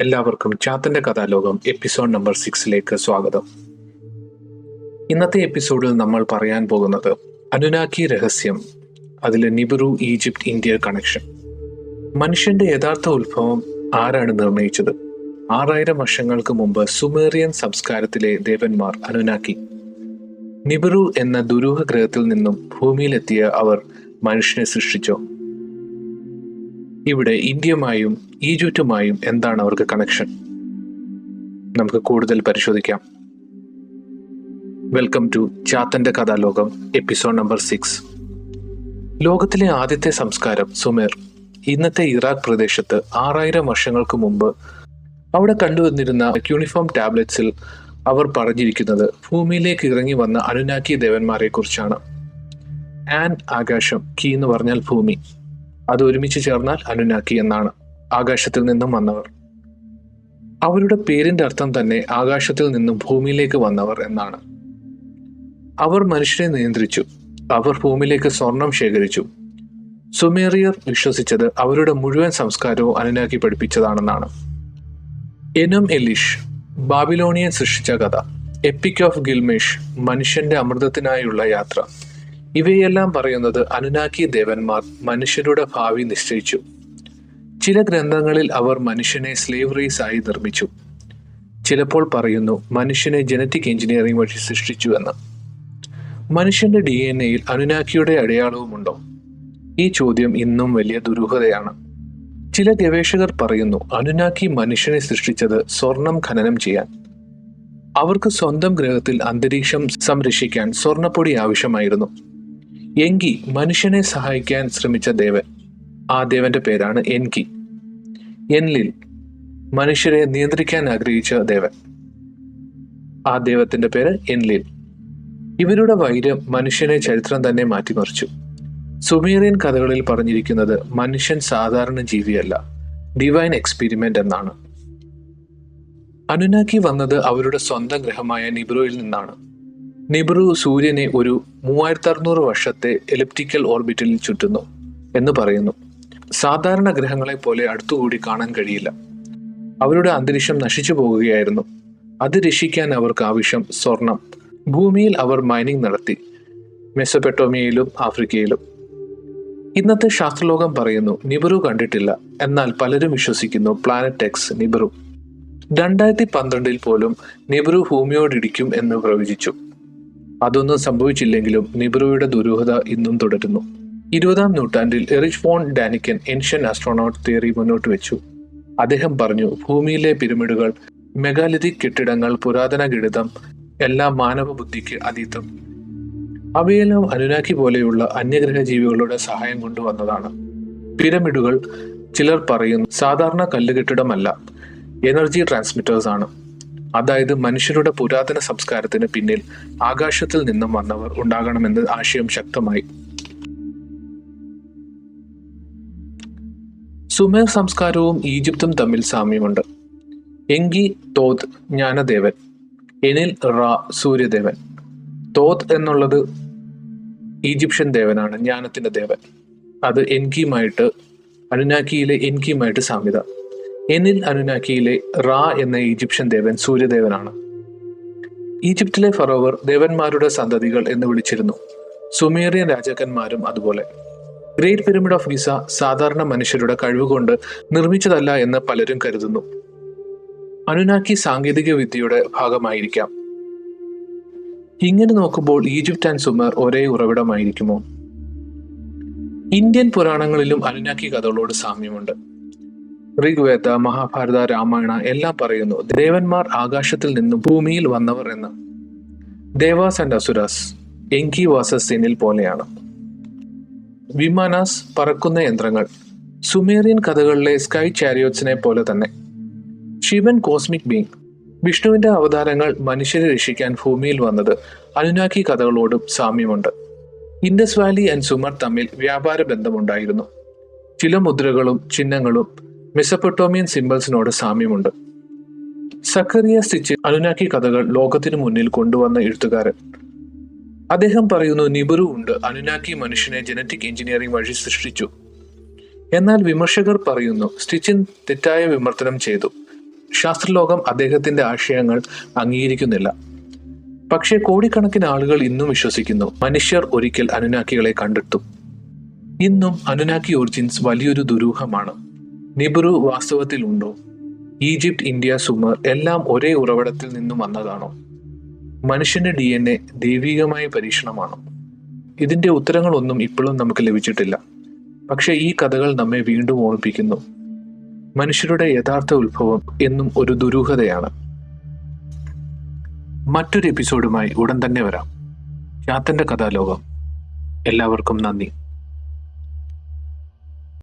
എല്ലാവർക്കും ചാത്തന്റെ കഥാലോകം episode number സിക്സിലേക്ക് സ്വാഗതം. ഇന്നത്തെ എപ്പിസോഡിൽ നമ്മൾ പറയാൻ പോകുന്നത് അനുനാക്കി രഹസ്യം അതിൽ നിബുറു ഈജിപ്റ്റ് ഇന്ത്യ കണക്ഷൻ മനുഷ്യന്റെ യഥാർത്ഥ ഉത്ഭവം ആരാണ് നിർണയിച്ചത്? ആറായിരം വർഷങ്ങൾക്ക് മുമ്പ് സുമേറിയൻ സംസ്കാരത്തിലെ ദേവന്മാർ അനുനാക്കി. നിബുറു എന്ന ദുരൂഹ ഗ്രഹത്തിൽ നിന്നും ഭൂമിയിലെത്തിയ അവർ മനുഷ്യനെ സൃഷ്ടിച്ചോ. ഇവിടെ ഇന്ത്യയുമായും ഈജിപ്റ്റുമായും എന്താണ് അവർക്ക് കണക്ഷൻ നമുക്ക് കൂടുതൽ പരിശോധിക്കാം. വെൽക്കം ടു ചാത്തന്റെ കഥാലോകം എപ്പിസോഡ് നമ്പർ സിക്സ് ലോകത്തിലെ ആദ്യത്തെ സംസ്കാരം സുമേർ. ഇന്നത്തെ ഇറാഖ് പ്രദേശത്ത് ആറായിരം വർഷങ്ങൾക്ക് മുമ്പ് അവിടെ കണ്ടുവന്നിരുന്ന യൂണിഫോം ടാബ്ലറ്റ്സിൽ അവർ പറഞ്ഞിരിക്കുന്നത് ഭൂമിയിലേക്ക് ഇറങ്ങി വന്ന അനുനാക്കി ദേവന്മാരെ കുറിച്ചാണ് ആൻ ആകാശം കീ എന്ന് പറഞ്ഞാൽ ഭൂമി. അത് ഒരുമിച്ച് ചേർന്നാൽ അനുനാക്കി എന്നാണ് ആകാശത്തിൽ നിന്നും വന്നവർ. അവരുടെ പേരിന്റെ അർത്ഥം തന്നെ ആകാശത്തിൽ നിന്നും ഭൂമിയിലേക്ക് വന്നവർ എന്നാണ്. അവർ മനുഷ്യരെ നിയന്ത്രിച്ചു. അവർ ഭൂമിയിലേക്ക് സ്വർണം ശേഖരിച്ചു. സുമേറിയർ വിശ്വസിച്ചത് അവരുടെ മുഴുവൻ സംസ്കാരവും അനുനാക്കി പഠിപ്പിച്ചതാണെന്നാണ്. എനും എലിഷ് ബാബിലോണിയൻ സൃഷ്ടിച്ച കഥ. എപ്പിക് ഓഫ് ഗിൽമേഷ് മനുഷ്യന്റെ അമൃതത്തിനായുള്ള യാത്ര. ഇവയെല്ലാം പറയുന്നത് അനുനാക്കി ദേവന്മാർ മനുഷ്യരുടെ ഭാവി നിശ്ചയിച്ചു. ചില ഗ്രന്ഥങ്ങളിൽ അവർ മനുഷ്യനെ സ്ലേവറീസ് ആയി നിർമ്മിച്ചു. ചിലപ്പോൾ പറയുന്നു മനുഷ്യനെ ജനറ്റിക് എഞ്ചിനീയറിംഗ് വഴി സൃഷ്ടിച്ചു എന്ന്. മനുഷ്യന്റെ ഡി എൻ എയിൽ അനുനാക്കിയുടെ അടയാളവുമുണ്ടോ? ഈ ചോദ്യം ഇന്നും വലിയ ദുരൂഹതയാണ്. ചില ഗവേഷകർ പറയുന്നു അനുനാക്കി മനുഷ്യനെ സൃഷ്ടിച്ചത് സ്വർണം ഖനനം ചെയ്യാൻ. അവർക്ക് സ്വന്തം ഗ്രഹത്തിൽ അന്തരീക്ഷം സംരക്ഷിക്കാൻ സ്വർണപ്പൊടി ആവശ്യമായിരുന്നു. എങ്കി മനുഷ്യനെ സഹായിക്കാൻ ശ്രമിച്ച ദേവൻ. ആ ദേവന്റെ പേരാണ് എൻകി. എൻലിൽ മനുഷ്യരെ നിയന്ത്രിക്കാൻ ആഗ്രഹിച്ച ദേവൻ. ആ ദൈവത്തിന്റെ പേര് എൻലിൽ ഇവരുടെ വൈര്യം മനുഷ്യനെ ചരിത്രം തന്നെ മാറ്റിമറിച്ചു. സുമേറിയൻ കഥകളിൽ പറഞ്ഞിരിക്കുന്നത് മനുഷ്യൻ സാധാരണ ജീവിയല്ല ഡിവൈൻ എക്സ്പെരിമെന്റ് എന്നാണ്. അനുനാക്കി വന്നത് അവരുടെ സ്വന്തം ഗ്രഹമായ നിബ്രോയിൽ നിന്നാണ്. നിബ്രു സൂര്യനെ ഒരു മൂവായിരത്തി അറുന്നൂറ് വർഷത്തെ എലിപ്റ്റിക്കൽ ഓർബിറ്റിൽ ചുറ്റുന്നു എന്ന് പറയുന്നു. സാധാരണ ഗ്രഹങ്ങളെ പോലെ അടുത്തുകൂടി കാണാൻ കഴിയില്ല. അവരുടെ അന്തരീക്ഷം നശിച്ചു പോകുകയായിരുന്നു. അത് രക്ഷിക്കാൻ അവർക്ക് ആവശ്യം സ്വർണം. ഭൂമിയിൽ അവർ മൈനിങ് നടത്തി. മെസ്സൊപ്പെട്ടോമിയയിലും ആഫ്രിക്കയിലും. ഇന്നത്തെ ശാസ്ത്രലോകം പറയുന്നു നിബറു കണ്ടിട്ടില്ല. എന്നാൽ പലരും വിശ്വസിക്കുന്നു പ്ലാനറ്റ് എക്സ് നിബറു രണ്ടായിരത്തി പന്ത്രണ്ടിൽ പോലും നിബറു ഭൂമിയോടിടിക്കും എന്ന് പ്രവചിച്ചു. അതൊന്നും സംഭവിച്ചില്ലെങ്കിലും നിബ്രുയുടെ ദുരൂഹത ഇന്നും തുടരുന്നു. ഇരുപതാം നൂറ്റാണ്ടിൽ Erich von Daniken ancient astronaut theory മുന്നോട്ട് വെച്ചു. അദ്ദേഹം പറഞ്ഞു ഭൂമിയിലെ പിരമിഡുകൾ മെഗാലിതിക് കെട്ടിടങ്ങൾ പുരാതന ഗണിതം എല്ലാം മാനവ ബുദ്ധിക്ക് അതീതം. അവയെല്ലാം അനുരാഖി പോലെയുള്ള അന്യഗ്രഹ ജീവികളുടെ സഹായം കൊണ്ടുവന്നതാണ് പിരമിഡുകൾ ചിലർ പറയുന്നു സാധാരണ കല്ലുകെട്ടിടമല്ല എനർജി ട്രാൻസ്മിറ്റേഴ്സ് ആണ് അതായത് മനുഷ്യരുടെ പുരാതന സംസ്കാരത്തിന് പിന്നിൽ ആകാശത്തിൽ നിന്നും വന്നവർ ഉണ്ടാകണമെന്ന് ആശയം ശക്തമായി. സുമേർ സംസ്കാരവും ഈജിപ്തും തമ്മിൽ സാമ്യമുണ്ട്. എങ്കി തോത് ജ്ഞാനദേവൻ. എനിൽ റാ സൂര്യദേവൻ. തോത് എന്നുള്ളത് ഈജിപ്ഷ്യൻ ദേവനാണ് ജ്ഞാനത്തിന്റെ ദേവൻ. അത് എൻകിയുമായിട്ട് അനുനാക്കിയിലെ എൻകിയുമായിട്ട് സാമ്യത. എന്നിൽ അനുനാക്കിയിലെ റാ എന്ന ഈജിപ്ഷ്യൻ ദേവൻ സൂര്യദേവനാണ്. ഈജിപ്തിലെ ഫറോവർ ദേവന്മാരുടെ സന്തതികൾ എന്ന് വിളിച്ചിരുന്നു. സുമേറിയൻ രാജാക്കന്മാരും അതുപോലെ. ഗ്രേറ്റ് പിരമിഡ് ഓഫ് ഗിസ സാധാരണ മനുഷ്യരുടെ കഴിവുകൊണ്ട് നിർമ്മിച്ചതല്ല എന്ന് പലരും കരുതുന്നു. അനുനാക്കി സാങ്കേതിക വിദ്യയുടെ ഭാഗമായിരിക്കാം. ഇങ്ങനെ നോക്കുമ്പോൾ ഈജിപ്റ്റ് ആൻഡ് സുമേർ ഒരേ ഉറവിടമായിരിക്കുമോ? ഇന്ത്യൻ പുരാണങ്ങളിലും അനുനാക്കി കഥകളോട് സാമ്യമുണ്ട്. ഋഗ്വേദ മഹാഭാരത രാമായണ എല്ലാം പറയുന്നു. ദേവന്മാർ ആകാശത്തിൽ നിന്നും ഭൂമിയിൽ വന്നവർ എന്ന്. ദേവാസ് ആൻഡ് അസുരാസ് എങ്കി വാസസ് സെനിൽ പോലെയാണ്. വിമാനാസ് പറക്കുന്ന യന്ത്രങ്ങൾ. സുമേറിയൻ കഥകളിലെ സ്കൈ ചാരിയോട്സിനെ പോലെ തന്നെ. Shiva cosmic being. വിഷ്ണുവിന്റെ അവതാരങ്ങൾ മനുഷ്യരെ രക്ഷിക്കാൻ ഭൂമിയിൽ വന്നത് അനുനാക്കി കഥകളോടും സാമ്യമുണ്ട്. ഇൻഡസ് വാലി ആൻഡ് സുമർ തമ്മിൽ വ്യാപാര ബന്ധമുണ്ടായിരുന്നു ചില മുദ്രകളും ചിഹ്നങ്ങളും മെസപ്പൊട്ടോമിയൻ സിംബൽസിനോട് സാമ്യമുണ്ട്. സക്കറിയ സ്റ്റിച്ച് അനുനാക്കി കഥകൾ ലോകത്തിനു മുന്നിൽ കൊണ്ടുവന്ന എഴുത്തുകാരൻ. അദ്ദേഹം പറയുന്നു നിബുരു ഉണ്ട്. അനുനാക്കി മനുഷ്യനെ ജനറ്റിക് എഞ്ചിനീയറിംഗ് വഴി സൃഷ്ടിച്ചു. എന്നാൽ വിമർശകർ പറയുന്നു സ്റ്റിച്ചിൻ തെറ്റായ വിമർത്തനം ചെയ്തു. ശാസ്ത്രലോകം അദ്ദേഹത്തിന്റെ ആശയങ്ങൾ അംഗീകരിക്കുന്നില്ല. പക്ഷേ കോടിക്കണക്കിന് ആളുകൾ ഇന്നും വിശ്വസിക്കുന്നു മനുഷ്യർ ഒരിക്കൽ അനുനാക്കികളെ കണ്ടെത്തും. ഇന്നും അനുനാക്കി ഒറിജിൻസ് വലിയൊരു ദുരൂഹമാണ്. നിബുറു വാസ്തവത്തിൽ ഉണ്ടോ ഈജിപ്ത് ഇന്ത്യ സുമർ എല്ലാം ഒരേ ഉറവിടത്തിൽ നിന്നും വന്നതാണോ? മനുഷ്യന്റെ ഡി എൻ എ ദൈവികമായ പരീക്ഷണമാണോ? ഇതിന്റെ ഉത്തരങ്ങളൊന്നും ഇപ്പോഴും നമുക്ക് ലഭിച്ചിട്ടില്ല. പക്ഷെ ഈ കഥകൾ നമ്മെ വീണ്ടും ഓർമ്മിപ്പിക്കുന്നു. മനുഷ്യരുടെ യഥാർത്ഥ ഉത്ഭവം എന്നും ഒരു ദുരൂഹതയാണ്. മറ്റൊരു എപ്പിസോഡുമായി ഉടൻ തന്നെ വരാം. ചാത്തന്റെ കഥാലോകം. എല്ലാവർക്കും നന്ദി.